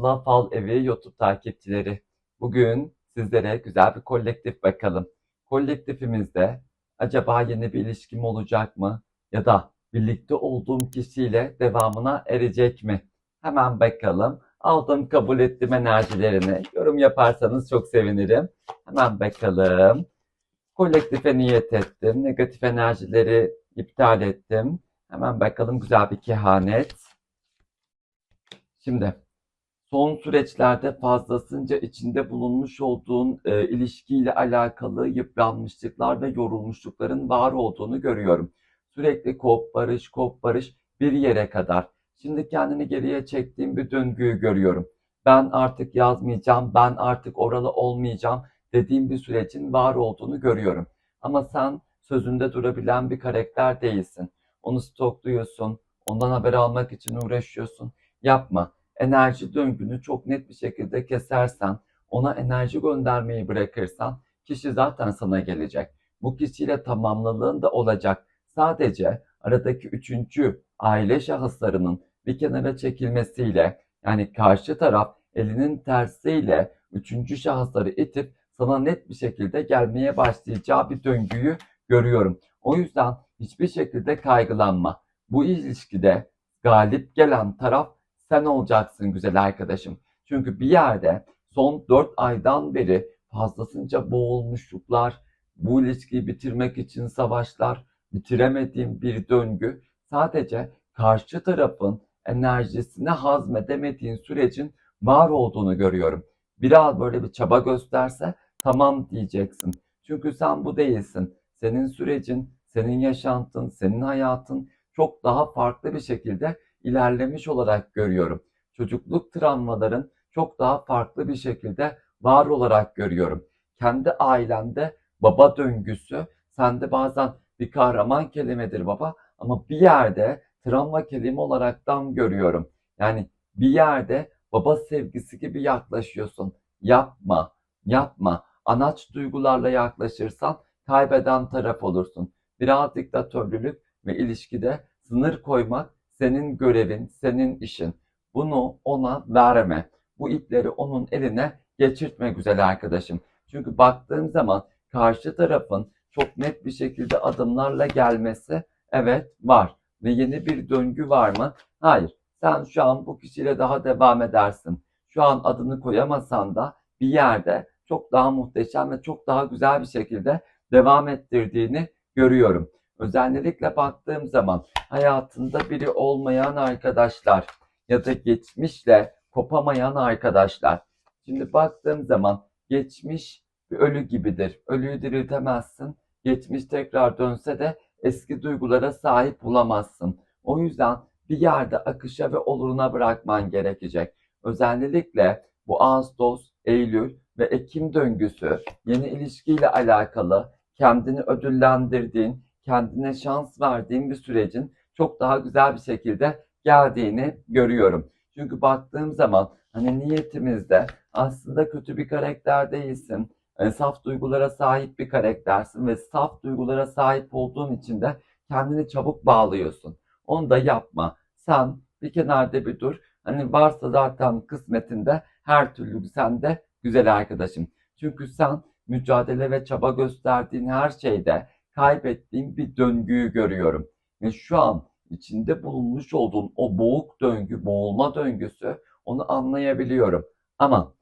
Merhaba Fal Evi YouTube takipçileri. Bugün sizlere güzel bir kolektif bakalım. Kolektifimizde acaba yeni bir ilişkim olacak mı? Ya da birlikte olduğum kişiyle devamına erecek mi? Hemen bakalım. Aldım kabul ettim enerjilerini. Yorum yaparsanız çok sevinirim. Hemen bakalım. Kolektife niyet ettim. Negatif enerjileri iptal ettim. Hemen bakalım güzel bir kehanet. Şimdi son süreçlerde fazlasınca içinde bulunmuş olduğun e, ilişkiyle alakalı yıpranmışlıklar ve yorulmuşlukların var olduğunu görüyorum. Sürekli kop barış kop barış bir yere kadar. Şimdi kendini geriye çektiğim bir döngüyü görüyorum. Ben artık yazmayacağım, ben artık oralı olmayacağım dediğim bir sürecin var olduğunu görüyorum. Ama sen sözünde durabilen bir karakter değilsin. Onu stokluyorsun, ondan haber almak için uğraşıyorsun. Yapma enerji döngünü çok net bir şekilde kesersen, ona enerji göndermeyi bırakırsan kişi zaten sana gelecek. Bu kişiyle tamamlılığın da olacak. Sadece aradaki üçüncü aile şahıslarının bir kenara çekilmesiyle yani karşı taraf elinin tersiyle üçüncü şahısları itip sana net bir şekilde gelmeye başlayacağı bir döngüyü görüyorum. O yüzden hiçbir şekilde kaygılanma. Bu ilişkide galip gelen taraf sen olacaksın güzel arkadaşım. Çünkü bir yerde son 4 aydan beri fazlasınca boğulmuşluklar, bu ilişkiyi bitirmek için savaşlar, bitiremediğim bir döngü sadece karşı tarafın enerjisini hazmedemediğin sürecin var olduğunu görüyorum. Biraz böyle bir çaba gösterse tamam diyeceksin. Çünkü sen bu değilsin. Senin sürecin, senin yaşantın, senin hayatın çok daha farklı bir şekilde ilerlemiş olarak görüyorum. Çocukluk travmaların çok daha farklı bir şekilde var olarak görüyorum. Kendi ailende baba döngüsü sende bazen bir kahraman kelimedir baba ama bir yerde travma kelime olaraktan görüyorum. Yani bir yerde baba sevgisi gibi yaklaşıyorsun. Yapma, yapma. Anaç duygularla yaklaşırsan kaybeden taraf olursun. Biraz diktatörlülük ve ilişkide sınır koymak senin görevin, senin işin. Bunu ona verme. Bu ipleri onun eline geçirtme güzel arkadaşım. Çünkü baktığım zaman karşı tarafın çok net bir şekilde adımlarla gelmesi evet var. Ve yeni bir döngü var mı? Hayır. Sen şu an bu kişiyle daha devam edersin. Şu an adını koyamasan da bir yerde çok daha muhteşem ve çok daha güzel bir şekilde devam ettirdiğini görüyorum. Özellikle baktığım zaman hayatında biri olmayan arkadaşlar ya da geçmişle kopamayan arkadaşlar. Şimdi baktığım zaman geçmiş bir ölü gibidir. Ölüyü diriltemezsin. Geçmiş tekrar dönse de eski duygulara sahip olamazsın. O yüzden bir yerde akışa ve oluruna bırakman gerekecek. Özellikle bu Ağustos, Eylül ve Ekim döngüsü yeni ilişkiyle alakalı kendini ödüllendirdiğin, kendine şans verdiğin bir sürecin çok daha güzel bir şekilde geldiğini görüyorum. Çünkü baktığım zaman hani niyetimizde aslında kötü bir karakter değilsin. Yani saf duygulara sahip bir karaktersin ve saf duygulara sahip olduğun için de kendini çabuk bağlıyorsun. Onu da yapma. Sen bir kenarda bir dur. Hani varsa zaten kısmetinde her türlü sende güzel arkadaşım. Çünkü sen mücadele ve çaba gösterdiğin her şeyde kaybettiğin bir döngüyü görüyorum. Ve şu an içinde bulunmuş olduğun o boğuk döngü, boğulma döngüsü onu anlayabiliyorum. Ama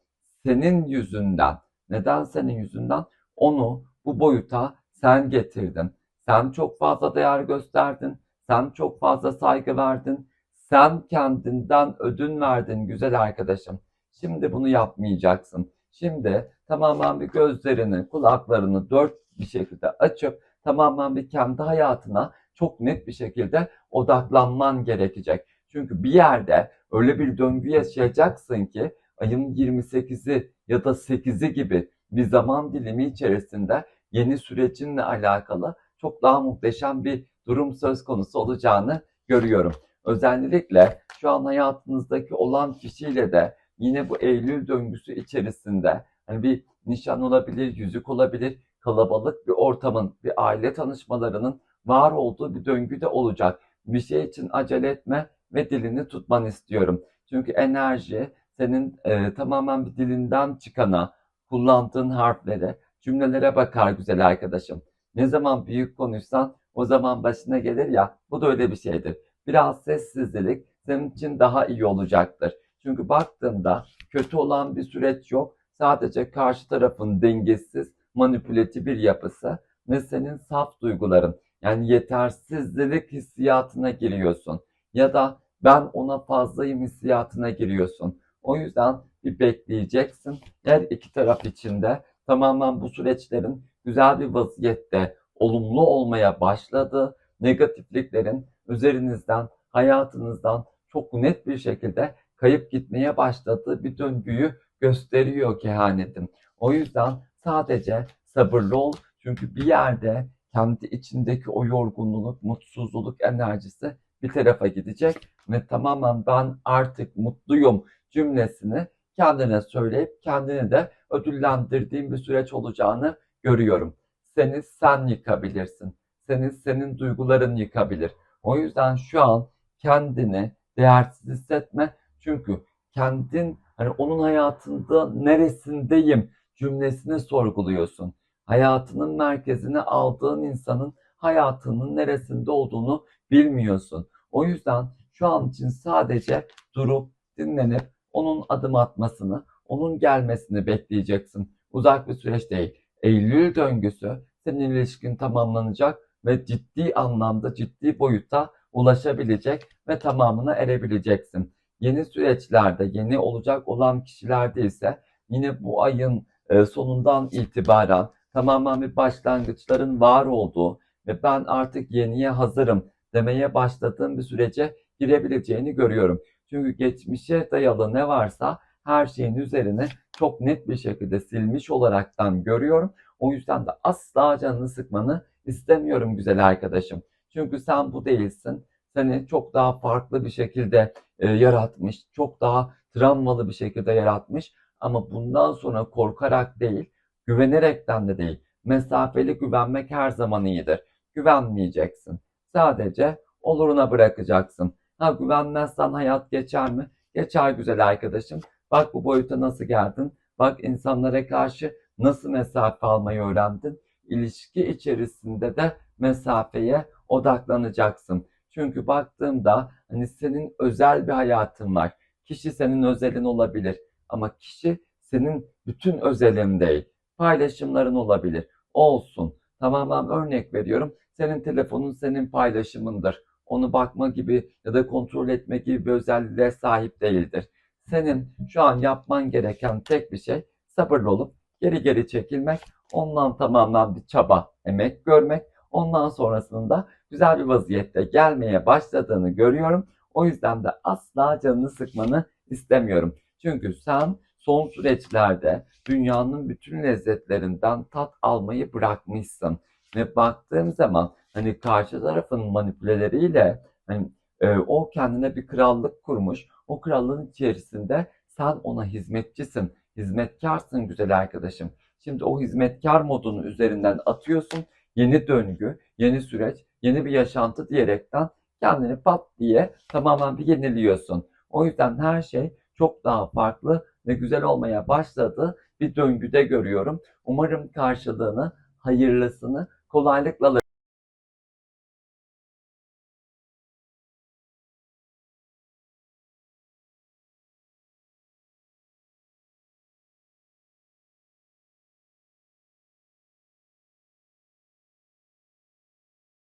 senin yüzünden, neden senin yüzünden onu bu boyuta sen getirdin. Sen çok fazla değer gösterdin. Sen çok fazla saygı verdin. Sen kendinden ödün verdin güzel arkadaşım. Şimdi bunu yapmayacaksın. Şimdi tamamen bir gözlerini, kulaklarını dört bir şekilde açıp tamamen bir kendi hayatına çok net bir şekilde odaklanman gerekecek. Çünkü bir yerde öyle bir döngü yaşayacaksın ki ayın 28'i ya da 8'i gibi bir zaman dilimi içerisinde yeni sürecinle alakalı çok daha muhteşem bir durum söz konusu olacağını görüyorum. Özellikle şu an hayatınızdaki olan kişiyle de yine bu Eylül döngüsü içerisinde hani bir nişan olabilir, yüzük olabilir, kalabalık bir ortamın, bir aile tanışmalarının var olduğu bir döngü de olacak. Bir şey için acele etme ve dilini tutman istiyorum. Çünkü enerji senin e, tamamen bir dilinden çıkana, kullandığın harflere, cümlelere bakar güzel arkadaşım. Ne zaman büyük konuşsan o zaman başına gelir ya, bu da öyle bir şeydir. Biraz sessizlik senin için daha iyi olacaktır. Çünkü baktığında kötü olan bir süreç yok. Sadece karşı tarafın dengesiz, manipülatif bir yapısı ve senin saf duyguların. Yani yetersizlik hissiyatına giriyorsun. Ya da ben ona fazlayım hissiyatına giriyorsun. O yüzden bir bekleyeceksin. Her iki taraf içinde tamamen bu süreçlerin güzel bir vaziyette olumlu olmaya başladı. Negatifliklerin üzerinizden, hayatınızdan çok net bir şekilde kayıp gitmeye başladığı bir döngüyü gösteriyor kehanetim. O yüzden sadece sabırlı ol. Çünkü bir yerde kendi içindeki o yorgunluk, mutsuzluk enerjisi bir tarafa gidecek ve tamamen ben artık mutluyum cümlesini kendine söyleyip kendini de ödüllendirdiğin bir süreç olacağını görüyorum. Seni sen yıkabilirsin. Seni senin duyguların yıkabilir. O yüzden şu an kendini değersiz hissetme. Çünkü kendin hani onun hayatında neresindeyim cümlesini sorguluyorsun. Hayatının merkezine aldığın insanın hayatının neresinde olduğunu bilmiyorsun. O yüzden şu an için sadece durup dinlenip onun adım atmasını, onun gelmesini bekleyeceksin. Uzak bir süreç değil. Eylül döngüsü senin ilişkin tamamlanacak ve ciddi anlamda ciddi boyuta ulaşabilecek ve tamamına erebileceksin. Yeni süreçlerde, yeni olacak olan kişilerde ise yine bu ayın sonundan itibaren tamamen bir başlangıçların var olduğu ve ben artık yeniye hazırım demeye başladığım bir sürece girebileceğini görüyorum. Çünkü geçmişe dayalı ne varsa her şeyin üzerine çok net bir şekilde silmiş olaraktan görüyorum. O yüzden de asla canını sıkmanı istemiyorum güzel arkadaşım. Çünkü sen bu değilsin. Seni çok daha farklı bir şekilde e, yaratmış, çok daha travmalı bir şekilde yaratmış. Ama bundan sonra korkarak değil, güvenerekten de değil. Mesafeli güvenmek her zaman iyidir. Güvenmeyeceksin. Sadece oluruna bırakacaksın. Ha güvenmezsen hayat geçer mi? Geçer güzel arkadaşım. Bak bu boyuta nasıl geldin. Bak insanlara karşı nasıl mesafe almayı öğrendin. İlişki içerisinde de mesafeye odaklanacaksın. Çünkü baktığımda hani senin özel bir hayatın var. Kişi senin özelin olabilir ama kişi senin bütün özelin değil. Paylaşımların olabilir. Olsun. Tamamen örnek veriyorum. Senin telefonun senin paylaşımındır. Onu bakma gibi ya da kontrol etme gibi bir özelliğe sahip değildir. Senin şu an yapman gereken tek bir şey sabırlı olup geri geri çekilmek, ondan tamamen bir çaba, emek görmek, ondan sonrasında güzel bir vaziyette gelmeye başladığını görüyorum. O yüzden de asla canını sıkmanı istemiyorum. Çünkü sen son süreçlerde dünyanın bütün lezzetlerinden tat almayı bırakmışsın. Ve baktığım zaman hani karşı tarafın manipüleleriyle hani e, o kendine bir krallık kurmuş. O krallığın içerisinde sen ona hizmetçisin. Hizmetkarsın güzel arkadaşım. Şimdi o hizmetkar modunu üzerinden atıyorsun. Yeni döngü, yeni süreç, yeni bir yaşantı diyerekten kendini pat diye tamamen bir yeniliyorsun. O yüzden her şey çok daha farklı ve güzel olmaya başladı bir döngüde görüyorum. Umarım karşılığını, hayırlısını kolaylıkla